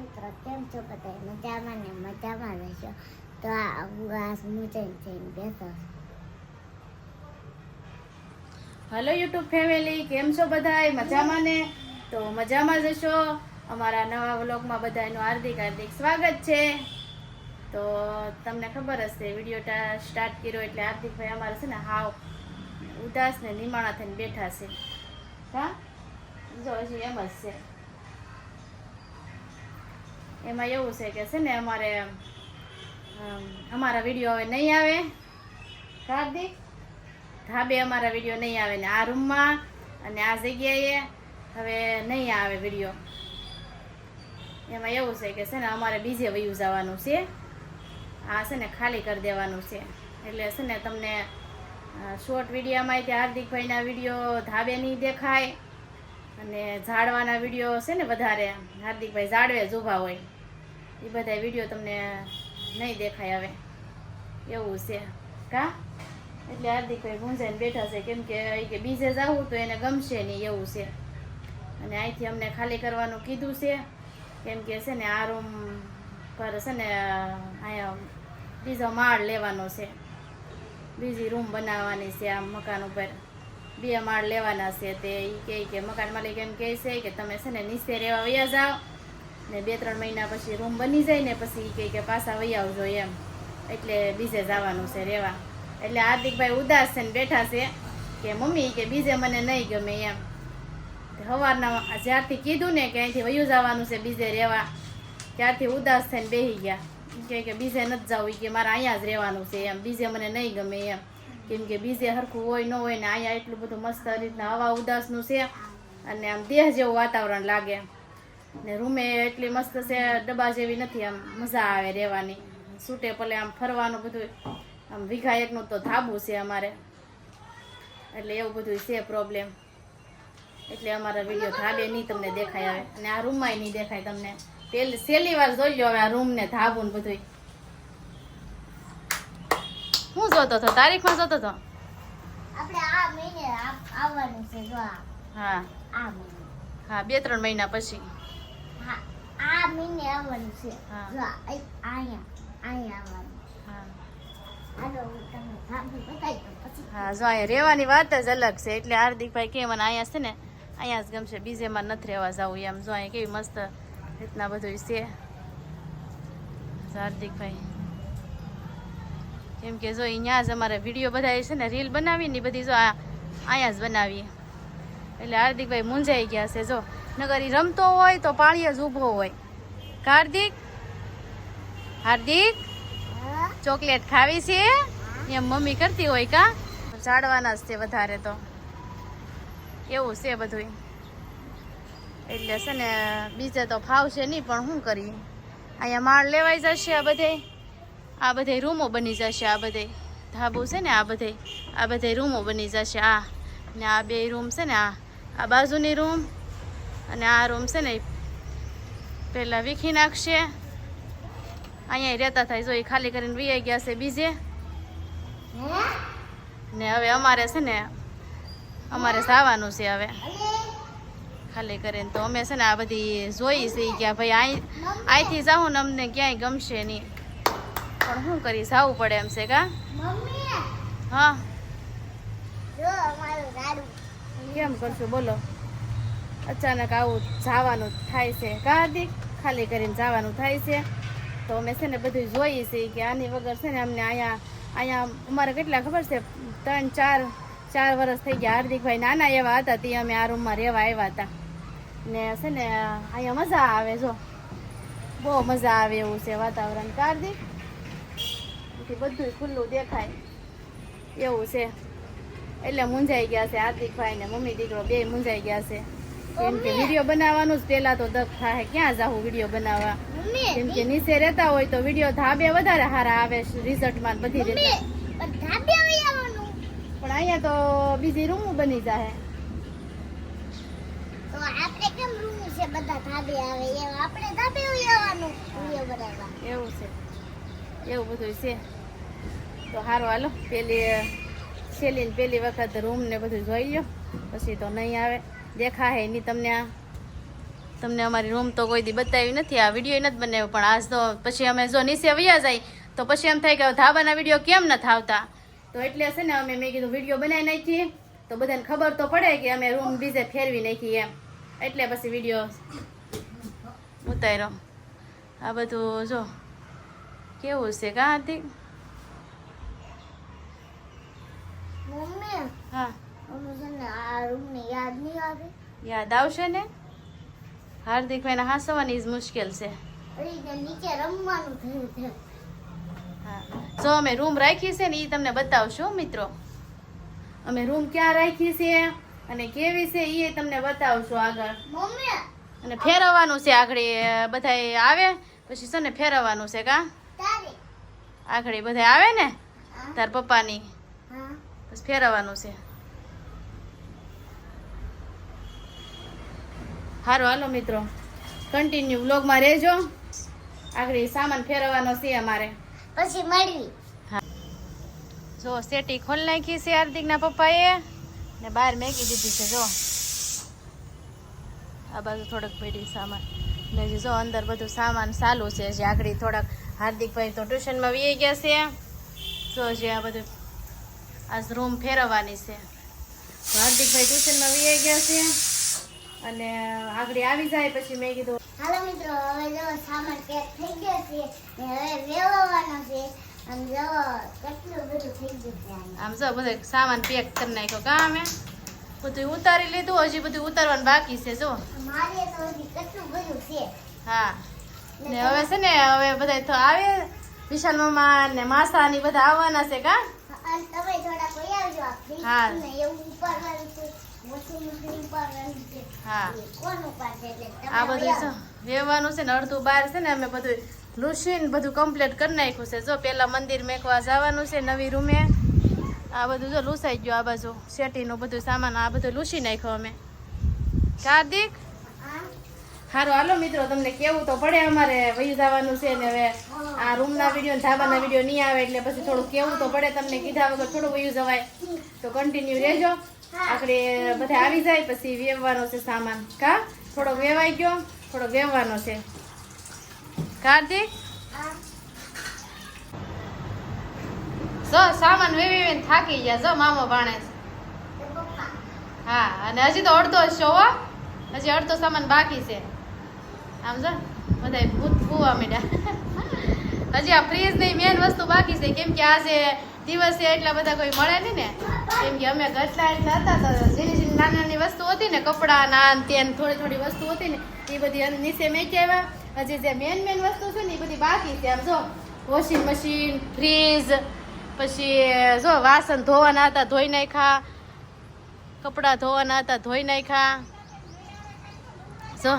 મિત્રો કેમ છો બધા મજામાં ને મજામાં રહેશો તો આ હું આ મુજન થઈને બેસો. હલો યુટ્યુબ ફેમિલી કેમ છો બધા મજામાં ને? તો મજામાં જશો અમારા નવા વ્લોગમાં બધાનું હાર્દિક હાર્દિક સ્વાગત છે. તો તમને ખબર હશે, વીડિયો સ્ટાર્ટ કર્યો એટલે હાર્દિકભાઈ અમારે છે ને હાવ ઉદાસ ને નિમાણા થઈને બેઠા છે. હા? જો હજી એમ જ છે. એમાં એવું છે કે છે ને અમારે અમારા વીડિયો હવે નહીં આવે. હાર્દિક? ધાબે અમારા વીડિયો નહીં આવે ને આ રૂમમાં અને આ જગ્યાએ હવે નહીં આવે વીડિયો એમાં એવું છે કે છે ને અમારે બીજે વયું જવાનું છે. આ છે ને ખાલી કરી દેવાનું છે. એટલે છે ને તમને શોર્ટ વિડીયોમાં હાર્દિકભાઈના વીડિયો ધાબે નહીં દેખાય. અને ઝાડવાના વીડિયો છે ને વધારે હાર્દિકભાઈ ઝાડવે જ ઊભા હોય. એ બધા વીડિયો તમને નહીં દેખાય હવે. એવું છે. કા? એટલે હાર્દિકભાઈ ગુંજાઈને બેઠા છે. કેમ કે કે બીજે જવું તો એને ગમશે નહીં એવું છે. અને અહીંથી અમને ખાલી કરવાનું કીધું છે. કેમ કે છે ને આ રૂમ પર છે ને, અહીંયા બીજો માળ લેવાનો છે. બીજી રૂમ બનાવવાની છે આ મકાન ઉપર. બે માળ લેવાના છે તે એ કહે કે મકાન માલિક એમ કહે છે કે તમે છે ને નીચે રહેવા વયા જાઓ ને બે ત્રણ મહિના પછી રૂમ બની જાય ને પછી ઈ કહે કે પાછા વહી આવજો એમ. એટલે બીજે જવાનું છે રહેવા. એટલે હાર્દિકભાઈ ઉદાસ છે ને બેઠા છે કે મમ્મી કે બીજે મને નહીં ગમે એમ. સવારના જ્યારથી કીધું ને કે અહીંથી વયું જવાનું છે બીજે રહેવા, ત્યારથી ઉદાસ થઈને બેસી ગયા. કે બીજે નથી જવું કે મારે અહીંયા જ રહેવાનું છે એમ. બીજે મને નહીં ગમે એમ. કેમ કે બીજે હરખું હોય, ન હોય ને અહીંયા એટલું બધું મસ્ત રીતના હવા ઉદાસનું છે. અને આમ દેહ જેવું વાતાવરણ લાગે. ને રૂમે એટલી મસ્ત છે, ડબ્બા જેવી નથી આમ મજા આવે રહેવાની. સૂટે પલે આમ ફરવાનું બધું, આમ વીઘા એકનું તો ધાબું છે અમારે. એટલે એવું બધું છે પ્રોબ્લેમ એટલે અમારા વીડિયો ધાબે નહીં તમને દેખાય આવે અને આ રૂમમાં નહીં દેખાય તમને. પેલી સહેલી વાર જોઈ લો હવે આ રૂમ ને ધાબુ બધું જોતો હતો તારીખમાં જોતો હતો. આપણે આ મહિને આવવાનું છે જો હા. આ મહિને. હા બે ત્રણ મહિના પછી. હા આ મહિને આવવાનું છે. જો આ- અહીંયા અહીંયા આવવાનું હા. જો અહીંયા રહેવાની વાત જ અલગ છે. એટલે હાર્દિકભાઈ કે મને અહીંયા છે ને અહીંયા જ ગમશે. બીજેમાં નથી રહેવા જવું. એમ જો અહીંયા કેવી મસ્ત રીતના બધું છે. હાર્દિકભાઈ. કેમ કે જો અહીંયા જ અમારે વીડિયો બધા છે ને રીલ બનાવીને બધી જો આ અહીંયા જ બનાવીએ. એટલે હાર્દિકભાઈ મૂંઝાઈ ગયા છે, જો. નગર રમતો હોય તો પાણી જ ઊભો હોય. હાર્દિક? હાર્દિક? ચોકલેટ ખાવી છે? એમ મમ્મી કરતી હોય કા? ઝાડવાના જ છે વધારે તો. એવું છે બધું એટલે છે ને બીજે તો ફાવશે નહીં, પણ શું કરીએ? અહીંયા માળ લેવાઈ જશે આ બધે આ બધે રૂમો બની જશે, આ બધે ધાબુ છે ને આ બધે આ બધે રૂમો બની જશે, આ ને આ બે રૂમ છે ને આ આ બાજુની રૂમ અને આ રૂમ છે ને પહેલાં વીખી નાખશે. અહીંયા રહેતા થાય જો એ ખાલી કરીને વીઆઈ ગયા છે બીજે. ને હવે અમારે છે ને, અમારે જવાનું છે હવે. ખાલી કરીને તો અમે છે ને આ બધી જોઈ છે કે ભાઈ અહીં અહીંથી જાઉં ને અમને ક્યાંય ગમશે નહીં. પણ શું કરી જવું પડે એમ છે કા? હા. જો કેમ કરશું? બોલો. અચાનક આવું જવાનું થાય છે હાર્દિક? ખાલી કરીને જવાનું થાય છે. તો અમે છે ને બધું જોઈએ છે કે આની વગર છે ને અમને અહીંયા અહીંયા અમારે કેટલા ખબર છે? ત્રણ ચાર ચાર વર્ષ થઈ ગયા. હાર્દિકભાઈ નાના એવા હતા તે અમે આ રૂમમાં રહેવા આવ્યા હતા. ને છે ને અહીંયા મજા આવે જો. બહુ મજા આવે એવું છે વાતાવરણ. કા હાર્દિક બધું ખુલ્લું દેખાય. એવું છે. એટલે મૂંઝાઈ ગયા છે હાર્દિકભાઈ ને મમ્મી દીકરો બે મૂંઝાઈ ગયા છે. કેમ કે વીડિયો બનાવવાનું જ પેલા તો દખ થાય ક્યાં જાવું વીડિયો બનાવવા? કેમ કે નીચે રહેતા હોય તો વીડિયો ધાબે વધારે સારા આવે રિઝલ્ટમાં માં બધી રીતે. પણ અહીંયા તો બીજી રૂમ બની જાય તો આપણે કેમ રૂમ છે બધા ધાબે આવે? આપણે ધાબે આવવાનું વિડિયો બનાવવા. એવું છે. એવું બધું છે. તો સારું હાલો, પેલી છેલ્લી પેલી વખત રૂમ ને બધું જોઈ લો પછી તો નહીં આવે. દેખાય નહીં તમને આ. તમને અમારી રૂમ તો કોઈ દી બતાવી નથી, આ વીડિયો નથી બનાવ્યો, પણ આજ તો પછી અમે જો નીચે વયા જાય, તો પછી એમ થાય કે ધાબાના વીડિયો કેમ નથી આવતા? તો એટલે છે ને અમે મેં કીધું વીડિયો બનાવી નાખીએ. તો બધાને ખબર તો પડે કે અમે રૂમ બીજે ફેરવી નાખી એમ. એટલે પછી વીડિયો ઉતાર્યો. આ બધું જો કેવું છે કા હતી મમ્મી હા અમે છે ને આ રૂમને યાદ નહીં આવે યાદ આવશે ને હાર્દિકભાઈને હાંસવાની જ મુશ્કેલ છે નીચે રમવાનું થયું છે હા જો અમે રૂમ રાખી છે ને એ તમને બતાવશું મિત્રો અમે રૂમ ક્યાં રાખીએ છીએ અને કેવી છે એ તમને બતાવશું આગળ મમ્મી અને ફેરવવાનું છે આગળ બધા આવે પછી છે ને ફેરવવાનું છે કા આગળ બધા આવે ને? તાર પપ્પાની. હા. બસ ફેરવવાનું છે. સારું હાલો મિત્રો. કન્ટિન્યુ વ્લોગમાં રહેજો. આગળ સામાન ફેરવવાનો છે અમારે. પછી મળવી જો સેટી ખોલ નાખી છે હાર્દિકના પપ્પાએ. ને બહાર મેકી દીધી છે જો. આ બાજુ થોડોક પડી સામાન. ને જો અંદર બધું સામાન ચાલુ છે જે આગળ થોડાક હાર્દિકભાઈ તો ટ્યુશનમાં વી ગયા છે. તો હજી આ બધું આજ રૂમ ફેરવવાની છે. તો હાર્દિકભાઈ ટ્યુશનમાં વી ગયા છે. અને આગળ આવી જાય પછી મેં કીધું હાલો મિત્રો હવે જો સામાન પેક થઈ ગયો છે હવે વેવવાનો છે. આમ જો કેટલું બધું થઈ ગયું આમ. જો બધું સામાન પેક કરી નાખ્યો કા અમે? બધું ઉતારી લીધું હજી બધું ઉતારવાનું બાકી છે જો. મારે તો હજી કેટલું બધું છે. હા. ને હવે છે ને હવે બધા તો આવે. વિશાલ મામા ને માસા ને બધા આવવાના છે કા? તમે થોડા કોઈ આવજો આ હા. આ બધું. વેવાનું છે ને અડધું બહાર છે ને અમે બધું લૂસીને બધું કમ્પ્લીટ કરી નાખ્યું છે. જો પેલા મંદિર મેકવા જવાનું છે નવી રૂમે. આ બધું જો લૂસાઈ ગયું આ બાજુ. શેટીનું બધું સામાન આ બધું લૂસી નાખ્યો અમે. કાર્તિક સારું હાલો મિત્રો, તમને કેવું? તો પડે અમારે વહી જવાનું છે ને હવે આ રૂમના વીડિયો ને ધાબાના વીડિયો નહીં આવે એટલે પછી થોડું કેવું તો પડે તમને કીધા વગર થોડું વયું જવાય. તો કન્ટિન્યુ રહેજો. આપણે બધા આવી જાય, પછી વેવવાનો છે સામાન. કા? થોડોક વેવાઈ ગયો, થોડો વેવવાનો છે. કાર્તિક? જો, સામાન વેવી થાકી ગયા. જો, મામો ભાણે હા, અને હજી તો અડધો જ છે હજી અડધો સામાન બાકી છે. આમ જો બધા ભૂત ફૂવા માંડ્યા. હજી આ ફ્રીજની મેન વસ્તુ બાકી છે, કેમ કે આજે દિવસે એટલા બધા કોઈ મળે નહીં ને, કેમ કે અમે ગટલા એટલા હતા તો ઝીણી ઝીણી નાની નાની વસ્તુ હતી ને, કપડા નાન તેન થોડી થોડી વસ્તુ હતી ને, એ બધી નીચે મેકી આવ્યા. હજી જે મેન મેન વસ્તુ છે ને, એ બધી બાકી છે. આમ જો વોશિંગ મશીન ફ્રીજ પછી જો, વાસણ ધોવાના હતા, ધોઈ નાખ્યા. કપડાં ધોવાના હતા, ધોઈ નાખ્યા. જો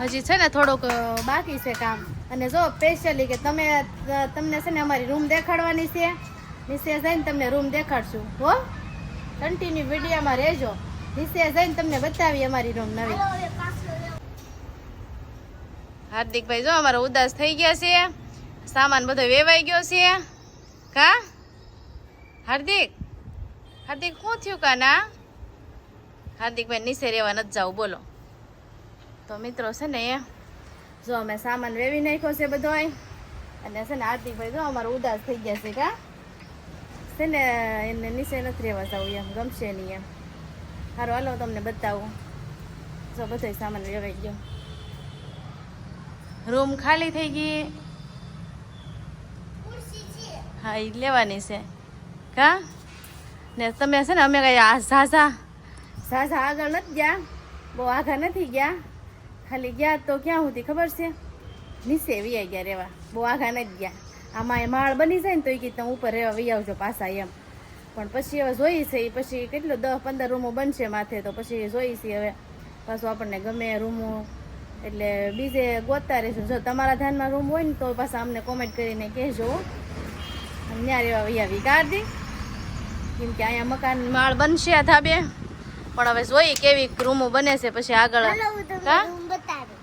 હજી છે ને થોડુંક બાકી છે કામ. અને જો સ્પેશિયલી કે તમે તમને છે ને અમારી રૂમ દેખાડવાની છે. નીચે જઈને તમને રૂમ દેખાડશું. હો? કન્ટિન્યુ વિડીયોમાં રહેજો. નીચે જઈને તમને બતાવી અમારી રૂમ નવી. હાર્દિકભાઈ, જો અમારા ઉદાસ થઈ ગયા છે સામાન બધો વેવાઈ ગયો છે. કા? હાર્દિક? હાર્દિક, શું થયું કા ના હાર્દિકભાઈ નિશે રહેવા નથી જાવ, બોલો. તો મિત્રો છે ને જો અમે સામાન વેવી નાખ્યો છે બધોય. અને છે ને હાર્દિકભાઈ જો અમારો ઉદાસ થઈ ગયા છે કા? છે ને એને નીચે નથી રહેવા જવું એમ ગમશે નહીં એમ. સારું હાલો તમને બતાવું. જો બધો સામાન વેવાઈ ગયો. રૂમ ખાલી થઈ ગઈ. હા એ લેવાની છે. કા? ને તમે છે ને અમે કઈ આ ઝાઝા ઝાઝા આગળ નથી ગયા. બહુ આગળ નથી ગયા. ખાલી ગયા તો ક્યાં સુધી ખબર છે? નીચે વી ગયા રહેવા બહુ આઘા નથી ગયા. આમાં એ માળ બની જાય ને તો એ કીધું તમે ઉપર રહેવા વી આવજો પાછા એમ. પણ પછી હવે જોઈ છે એ પછી કેટલું દસ પંદર રૂમો બનશે માથે તો પછી જોઈ છે હવે. પાછું આપણને ગમે રૂમો. એટલે બીજે ગોતતા રહીશું જો તમારા ધ્યાનમાં રૂમ હોય ને તો પાછા અમને કોમેન્ટ કરીને કહેજો. ત્યાં રહેવા વહી આવી. કાઢી કેમ કે અહીંયા મકાન માળ બનશે આ ધાબે. પણ હવે જોઈએ કેવી રૂમો બને છે પછી આગળ. હું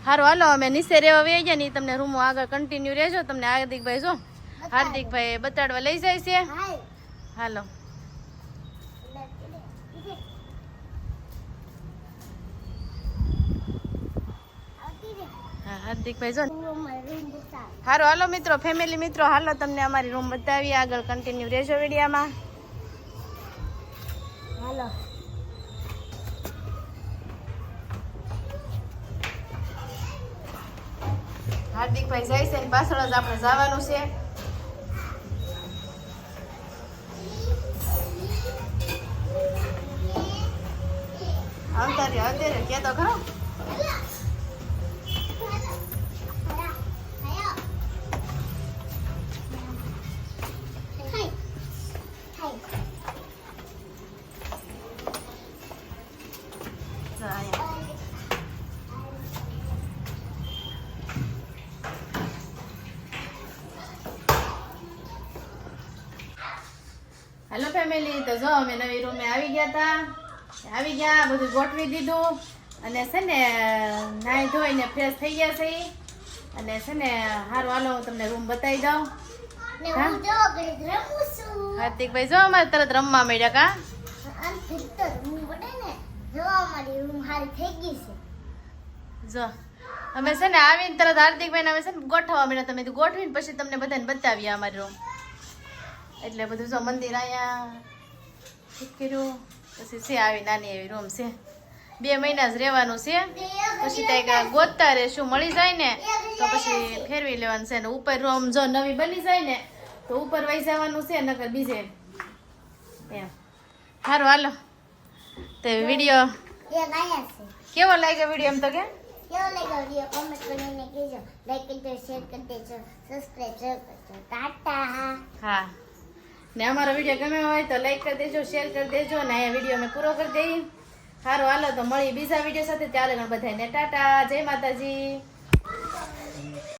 હારું હાલો અમે નીચે રહેવા વહી ગયા ને તમને રૂમો આગળ કન્ટિન્યુ રહેજો. તમને હાર્દિકભાઈ જો હાર્દિકભાઈ બતાડવા લઈ જાય છે. હાલો. હાર્દિકભાઈ જો. સારું હાલો મિત્રો ફેમિલી મિત્રો હાલો તમને અમારી રૂમ બતાવી આગળ કન્ટિન્યુ રહેજો વિડીયામાં. હાલો. હાર્દિકભાઈ જાય છે ને પાછળ જ આપણે જવાનું છે. આવતા આવતા રહ્યો કે તો ખરો ફેમિલી તો જો અમે નવી રૂમે આવી ગયા હતા આવી ગયા બધું ગોઠવી દીધું. અને છે ને નાહી ધોઈને ફ્રેશ થઈ ગયા છે અને છે ને હારું હાલો હું તમને રૂમ બતાવી દઉં. હાર્દિકભાઈ જો અમારે તરત રમવા મળ્યા કા? જો અમે છે ને આવીને તરત હાર્દિકભાઈ અમે છે ને ગોઠવવા મળ્યા તમે ગોઠવીને પછી તમને બધાને બતાવીએ અમારી રૂમ એટલે બધું જો મંદિર અહીંયા ઠીક કર્યું. પછી છે આવી નાની એવી રૂમ છે. બે મહિના જ રહેવાનું છે. પછી ત્યાં ગોતતા રહેશું મળી જાય ને તો પછી ફેરવી લેવાનું છે. ને ઉપર રૂમ જો નવી બની જાય ને તો ઉપર વહી જવાનું છે નકર બીજે એમ. સારું હાલો. તો વીડિયો કેવો લાગ્યો વીડિયો એમ તો કે? કેવો લાગ્યો વીડિયો? કોમેન્ટ કરીને કહેજો. લાઈક કરજો શેર કરી સબસ્ક્રાઇબ કરજો. ટાટા. હા. ને અમારો વીડિયો ગમે હોય તો લાઈક કરી દેજો શેર કરી દેજો અને અહીંયા વીડિયો અમે પૂરો કરી દઈએ સારું હાલો, તો મળી બીજા વીડિયો સાથે. ત્યારે બધાને. ટાટા, જય માતાજી.